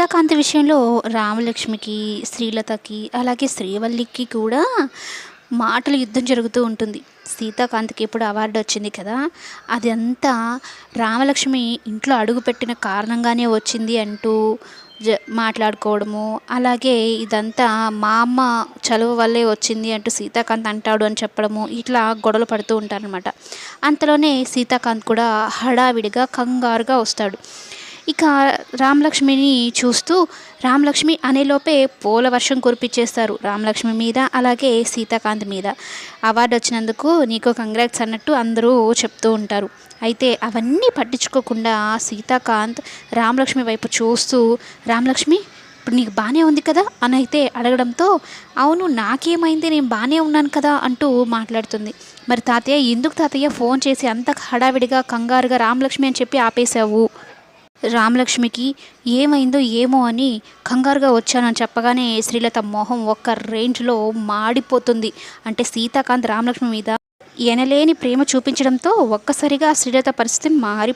సీతాకాంత్ విషయంలో రామలక్ష్మికి శ్రీలతకి అలాగే శ్రీవల్లికి కూడా మాటల యుద్ధం జరుగుతూ ఉంటుంది. సీతాకాంత్కి ఇప్పుడు అవార్డు వచ్చింది కదా అదంతా రామలక్ష్మి ఇంట్లో అడుగుపెట్టిన కారణంగానే వచ్చింది అంటూ జ మాట్లాడుకోవడము అలాగే ఇదంతా మా అమ్మ చలువ వల్లే వచ్చింది అంటూ సీతాకాంత్ అంటాడు అని చెప్పడము ఇట్లా గొడవలు పడుతూ ఉంటారనమాట అంతలోనే సీతాకాంత్ కూడా హడావిడిగా కంగారుగా వస్తాడు. ఇక రామలక్ష్మిని చూస్తూ రామలక్ష్మి అనేలోపే పూల వర్షం కురిపించేస్తారు రామలక్ష్మి మీద అలాగే సీతాకాంత్ మీద. అవార్డు వచ్చినందుకు నీకు కంగ్రాట్స్ అన్నట్టు అందరూ చెప్తూ ఉంటారు. అయితే అవన్నీ పట్టించుకోకుండా సీతాకాంత్ రామలక్ష్మి వైపు చూస్తూ రామలక్ష్మి ఇప్పుడు నీకు బాగానే ఉంది కదా? అని అయితే అడగడంతో అవును నాకేమైంది? నేను బాగానే ఉన్నాను కదా? అంటూ మాట్లాడుతుంది. మరి తాతయ్య ఎందుకు తాతయ్య ఫోన్ చేసి అంత హడావిడిగా కంగారుగా రామలక్ష్మి అని చెప్పి ఆపేశావు? రామలక్ష్మికి ఏమైందో ఏమో అని కంగారుగా వచ్చానని చెప్పగానే శ్రీలత మొహం ఒక్క రేంజ్లో మాడిపోతుంది. అంటే సీతాకాంత్ రామలక్ష్మి మీద ఎనలేని ప్రేమ చూపించడంతో ఒక్కసారిగా శ్రీలత పరిస్థితి మారి